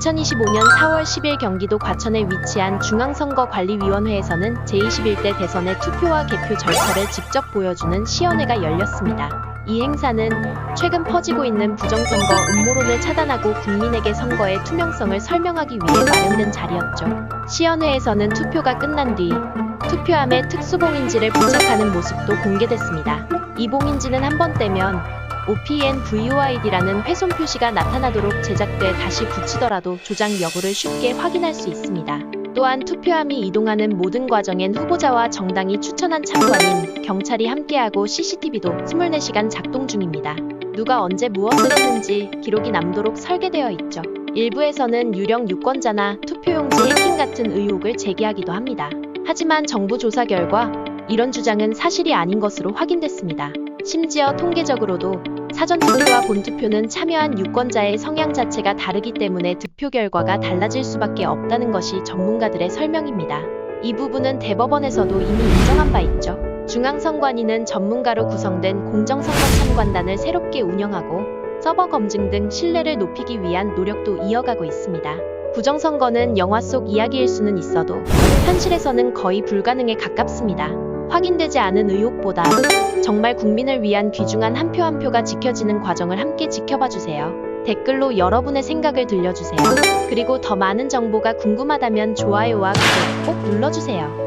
2025년 4월 10일 경기도 과천에 위치한 중앙선거관리위원회에서는 제21대 대선의 투표와 개표 절차를 직접 보여주는 시연회가 열렸습니다. 이 행사는 최근 퍼지고 있는 부정선거 음모론을 차단하고 국민에게 선거의 투명성을 설명하기 위해 마련된 자리였죠. 시연회에서는 투표가 끝난 뒤 투표함에 특수봉인지를 부착하는 모습도 공개됐습니다. 이 봉인지는 한 번 떼면 OPN VOID라는 훼손 표시가 나타나도록 제작돼 다시 붙이더라도 조작 여부를 쉽게 확인할 수 있습니다. 또한 투표함이 이동하는 모든 과정엔 후보자와 정당이 추천한 참관인, 경찰이 함께하고 CCTV도 24시간 작동 중입니다. 누가 언제 무엇을 했는지 기록이 남도록 설계되어 있죠. 일부에서는 유령 유권자나 투표용지 해킹 같은 의혹을 제기하기도 합니다. 하지만 정부 조사 결과 이런 주장은 사실이 아닌 것으로 확인됐습니다. 심지어 통계적으로도 사전 투표와 본 투표는 참여한 유권자의 성향 자체가 다르기 때문에 득표 결과가 달라질 수밖에 없다는 것이 전문가들의 설명입니다. 이 부분은 대법원에서도 이미 인정한 바 있죠. 중앙선관위는 전문가로 구성된 공정선거 참관단을 새롭게 운영하고 서버 검증 등 신뢰를 높이기 위한 노력도 이어가고 있습니다. 부정선거는 영화 속 이야기일 수는 있어도 현실에서는 거의 불가능에 가깝습니다. 확인되지 않은 의혹보다 정말 국민을 위한 귀중한 한표한 표가 지켜지는 과정을 함께 지켜봐 주세요. 댓글로 여러분의 생각을 들려주세요. 그리고 더 많은 정보가 궁금하다면 좋아요와 구독 꼭 눌러주세요.